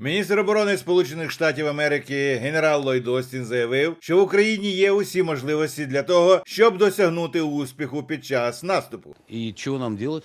Міністр оборони Сполучених Штатів Америки генерал Ллойд Остін заявив, що в Україні є усі можливості для того, щоб досягнути успіху під час наступу. І що нам делать?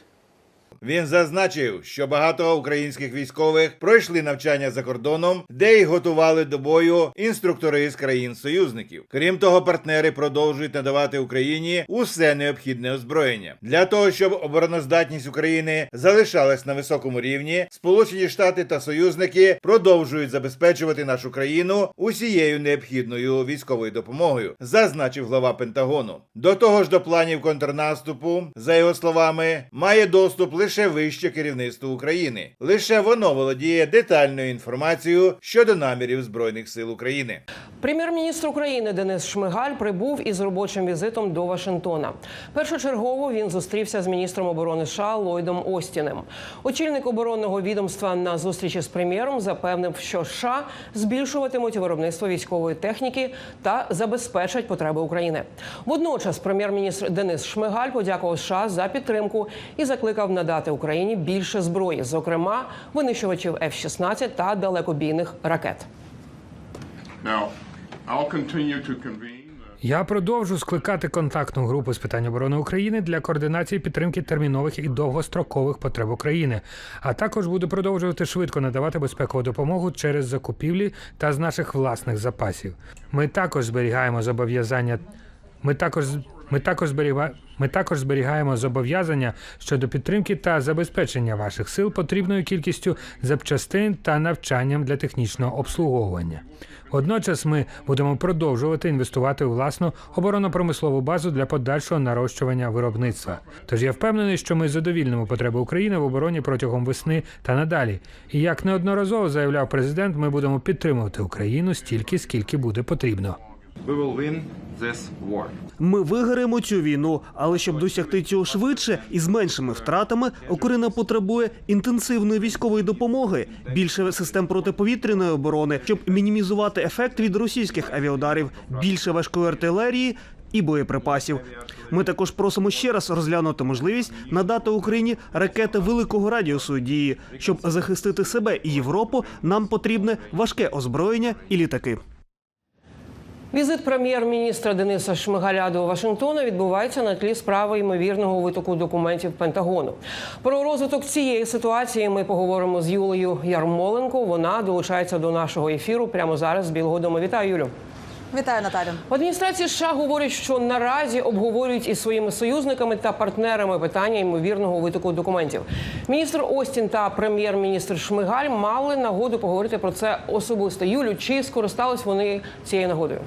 Він зазначив, що багато українських військових пройшли навчання за кордоном, де їх готували до бою інструктори з країн-союзників. Крім того, партнери продовжують надавати Україні усе необхідне озброєння для того, щоб обороноздатність України залишалась на високому рівні. Сполучені Штати та союзники продовжують забезпечувати нашу країну усією необхідною військовою допомогою, зазначив глава Пентагону. До того ж, до планів контрнаступу, за його словами, має доступ лише вище керівництво України. Лише воно володіє детальною інформацією щодо намірів збройних сил України. Прем'єр-міністр України Денис Шмигаль прибув із робочим візитом до Вашингтона. Першочергово він зустрівся з міністром оборони США Ллойдом Остіним. Очільник оборонного відомства на зустрічі з прем'єром запевнив, що США збільшуватимуть виробництво військової техніки та забезпечать потреби України. Водночас, прем'єр-міністр Денис Шмигаль подякував США за підтримку і закликав надати Україні більше зброї, зокрема винищувачів F-16 та далекобійних ракет. Now, Я продовжу скликати контактну групу з питань оборони України для координації підтримки термінових і довгострокових потреб України, а також буду продовжувати швидко надавати безпекову допомогу через закупівлі та з наших власних запасів. Ми також зберігаємо зобов'язання. Ми також ми також зберіга... Ми також зберігаємо зобов'язання щодо підтримки та забезпечення ваших сил потрібною кількістю запчастин та навчанням для технічного обслуговування. Водночас ми будемо продовжувати інвестувати у власну оборонно-промислову базу для подальшого нарощування виробництва. Тож я впевнений, що ми задовільнимо потреби України в обороні протягом весни та надалі. І як неодноразово заявляв президент, ми будемо підтримувати Україну стільки, скільки буде потрібно. We will win this war. Ми виграємо цю війну, але щоб досягти цього швидше і з меншими втратами, Україна потребує інтенсивної військової допомоги, більше систем протиповітряної оборони, щоб мінімізувати ефект від російських авіаударів, більше важкої артилерії. І боєприпасів. Ми також просимо ще раз розглянути можливість надати Україні ракети великого радіусу дії. Щоб захистити себе і Європу, нам потрібне важке озброєння і літаки. Візит прем'єр-міністра Дениса Шмигаля до Вашингтона відбувається на тлі справи ймовірного витоку документів Пентагону. Про розвиток цієї ситуації ми поговоримо з Юлею Ярмоленко. Вона долучається до нашого ефіру прямо зараз з Білого Дому. Вітаю, Юлю. Вітаю, Наталю. В адміністрації США говорять, що наразі обговорюють із своїми союзниками та партнерами питання ймовірного витоку документів. Міністр Остін та прем'єр-міністр Шмигаль мали нагоду поговорити про це особисто. Юлю, чи скористались вони цією нагодою?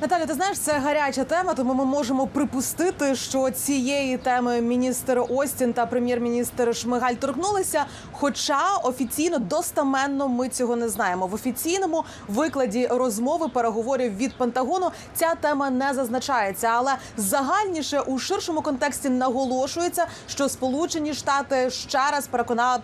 Наталю, ти знаєш, це гаряча тема, тому ми можемо припустити, що цієї теми міністр Остін та прем'єр-міністр Шмигаль торкнулися. Хоча офіційно достаменно ми цього не знаємо. В офіційному викладі розмови переговорів від Пентагону ця тема не зазначається, але загальніше у ширшому контексті наголошується, що Сполучені Штати ще раз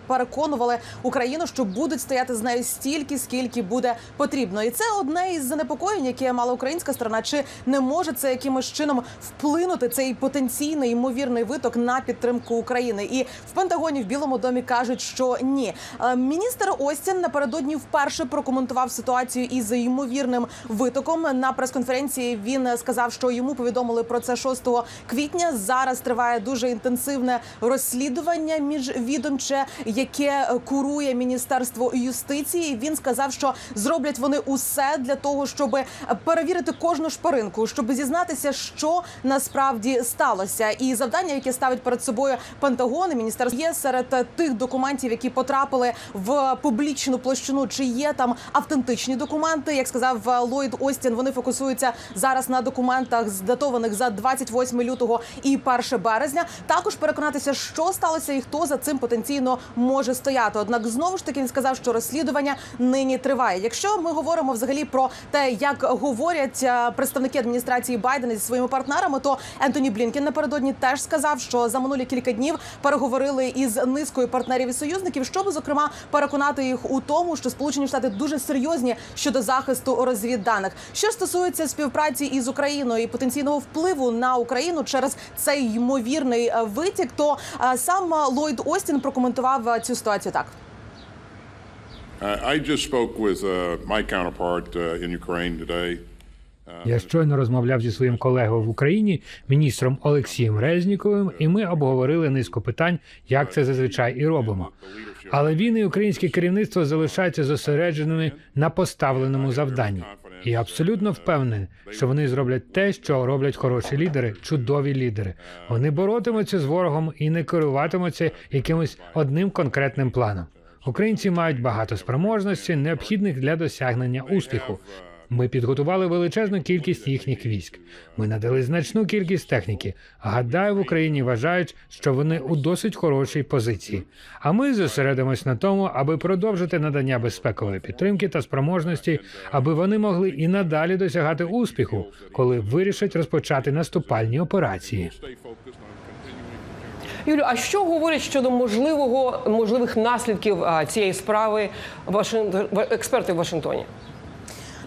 переконували Україну, що будуть стояти з нею стільки, скільки буде потрібно, і це одне із занепокоєнь, яке мала українська сторона. Чи не може це якимось чином вплинути цей потенційний ймовірний виток на підтримку України? І в Пентагоні в Білому домі кажуть, що ні. Е, Міністр Остін напередодні вперше прокоментував ситуацію із ймовірним витоком. На прес-конференції він сказав, що йому повідомили про це 6 квітня. Зараз триває дуже інтенсивне розслідування міжвідомче, яке курує міністерство юстиції. Він сказав, що зроблять вони усе для того, щоб перевірити кожну шпаринку, щоб зізнатися, що насправді сталося. І завдання, яке ставить перед собою Пентагон і міністерство, є серед тих документів, які потрапили в публічну площину. Чи є там автентичні документи? Як сказав Ллойд Остін, вони фокусуються зараз на документах, здатованих за 28 лютого і 1 березня. Також переконатися, що сталося і хто за цим потенційно може стояти. Однак знову ж таки він сказав, що розслідування нині триває. Якщо ми говоримо взагалі про те, як говорять е, представники адміністрації Байдена зі своїми партнерами, то Ентоні Блінкен напередодні теж сказав, що за минулі кілька днів переговорили із низкою партнерів і союзників, щоб зокрема переконати їх у тому, що Сполучені Штати дуже серйозні щодо захисту розвідданих. Що стосується співпраці із Україною і потенційного впливу на Україну через цей ймовірний е, витік, то е, сам Ллойд Остін прокоментував е, цю ситуацію так. I just spoke with uh, my counterpart uh, in Ukraine today. Я щойно розмовляв зі своїм колегою в Україні, міністром Олексієм Резніковим, і ми обговорили низку питань, як це зазвичай і робимо. Але він і українське керівництво залишаються зосередженими на поставленому завданні. І я абсолютно впевнений, що вони зроблять те, що роблять хороші лідери, чудові лідери. Вони боротимуться з ворогом і не керуватимуться якимось одним конкретним планом. Українці мають багато спроможностей, необхідних для досягнення успіху. Ми підготували величезну кількість їхніх військ. Ми надали значну кількість техніки. Гадаю, в Україні вважають, що вони у досить хорошій позиції. А ми зосередимось на тому, аби продовжити надання безпекової підтримки та спроможності, аби вони могли і надалі досягати успіху, коли вирішать розпочати наступальні операції. Юлю, а що говорять щодо можливого можливих наслідків цієї справи Вашин... в- експерти в Вашингтоні?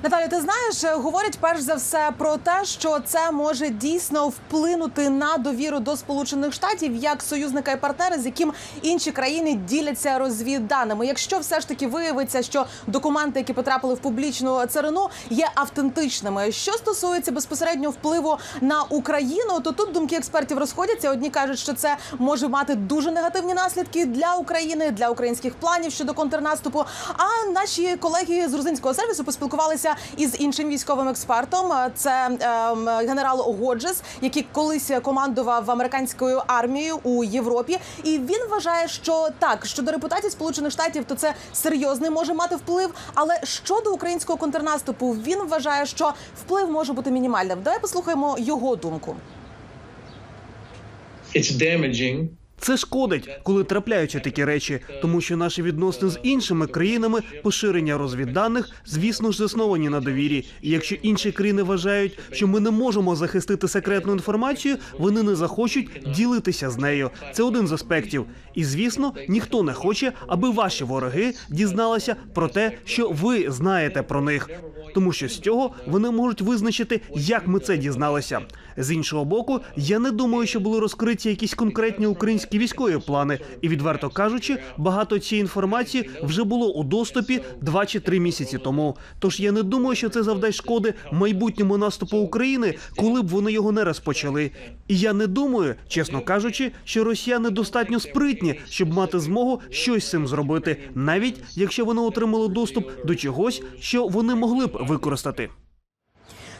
Наталю, ти знаєш, е, говорять перш за все про те, що це може дійсно вплинути на довіру до Сполучених Штатів як союзника і партнера, з яким інші країни діляться розвідданими. Якщо все ж таки виявиться, що документи, які потрапили в публічну царину, є автентичними. Що стосується безпосередньо впливу на Україну, то тут думки експертів розходяться. Одні кажуть, що це може мати дуже негативні наслідки для України, для українських планів щодо контрнаступу. А наші колеги з грузинського сервісу поспілкувалися із іншим військовим експертом. Це ем, генерал Годжес, який колись командував американською армією у Європі. І він вважає, що так щодо репутації Сполучених Штатів, то це серйозний може мати вплив. Але щодо українського контрнаступу, він вважає, що вплив може бути мінімальним. Давай послухаємо його думку. it's damaging Це шкодить, коли трапляються такі речі, тому що наші відносини з іншими країнами, поширення розвідданих, звісно ж, засновані на довірі. І якщо інші країни вважають, що ми не можемо захистити секретну інформацію, вони не захочуть ділитися з нею. Це один з аспектів. І звісно, ніхто не хоче, аби ваші вороги дізналися про те, що ви знаєте про них. Тому що з цього вони можуть визначити, як ми це дізналися. З іншого боку, я не думаю, що були розкриті якісь конкретні українські військові плани, і відверто кажучи, багато цієї інформації вже було у доступі два чи три місяці тому. Тож я не думаю, що це завдасть шкоди майбутньому наступу України, коли б вони його не розпочали. І я не думаю, чесно кажучи, що росіяни достатньо спритні, щоб мати змогу щось з цим зробити, навіть якщо вони отримали доступ до чогось, що вони могли б використати.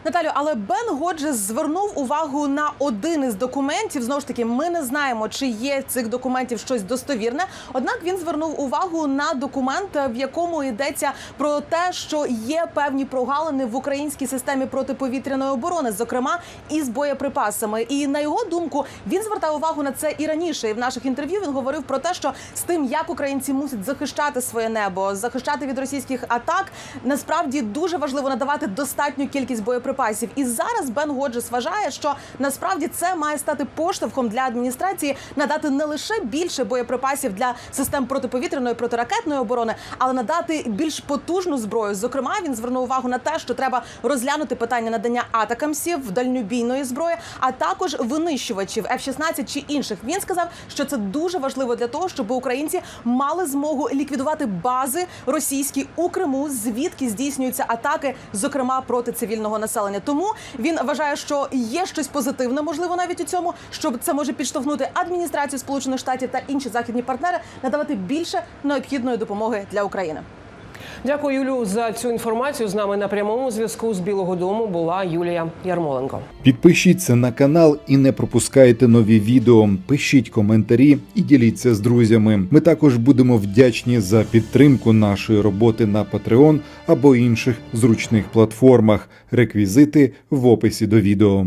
Наталю, але Бен Годжес звернув увагу на один із документів. Знову ж таки, ми не знаємо, чи є цих документів щось достовірне. Однак він звернув увагу на документ, в якому йдеться про те, що є певні прогалини в українській системі протиповітряної оборони, зокрема із боєприпасами. І на його думку, він звертав увагу на це і раніше. І в наших інтерв'ю він говорив про те, що з тим, як українці мусять захищати своє небо, захищати від російських атак, насправді дуже важливо надавати достатню кількість боєприпасів. І зараз Бен Годжес вважає, що насправді це має стати поштовхом для адміністрації надати не лише більше боєприпасів для систем протиповітряної протиракетної оборони, але надати більш потужну зброю. Зокрема, він звернув увагу на те, що треба розглянути питання надання атакамсів дальнобійної зброї, а також винищувачів F-16 чи інших. Він сказав, що це дуже важливо для того, щоб українці мали змогу ліквідувати бази російські у Криму, звідки здійснюються атаки, зокрема проти цивільного населення. Тому він вважає, що є щось позитивне, можливо, навіть у цьому, щоб це може підштовхнути адміністрацію Сполучених Штатів та інші західні партнери надавати більше необхідної допомоги для України. Дякую, Юлю, за цю інформацію. З нами на прямому зв'язку з Білого Дому була Юлія Ярмоленко. Підпишіться на канал і не пропускайте нові відео. Пишіть коментарі і діліться з друзями. Ми також будемо вдячні за підтримку нашої роботи на Patreon або інших зручних платформах. Реквізити в описі до відео.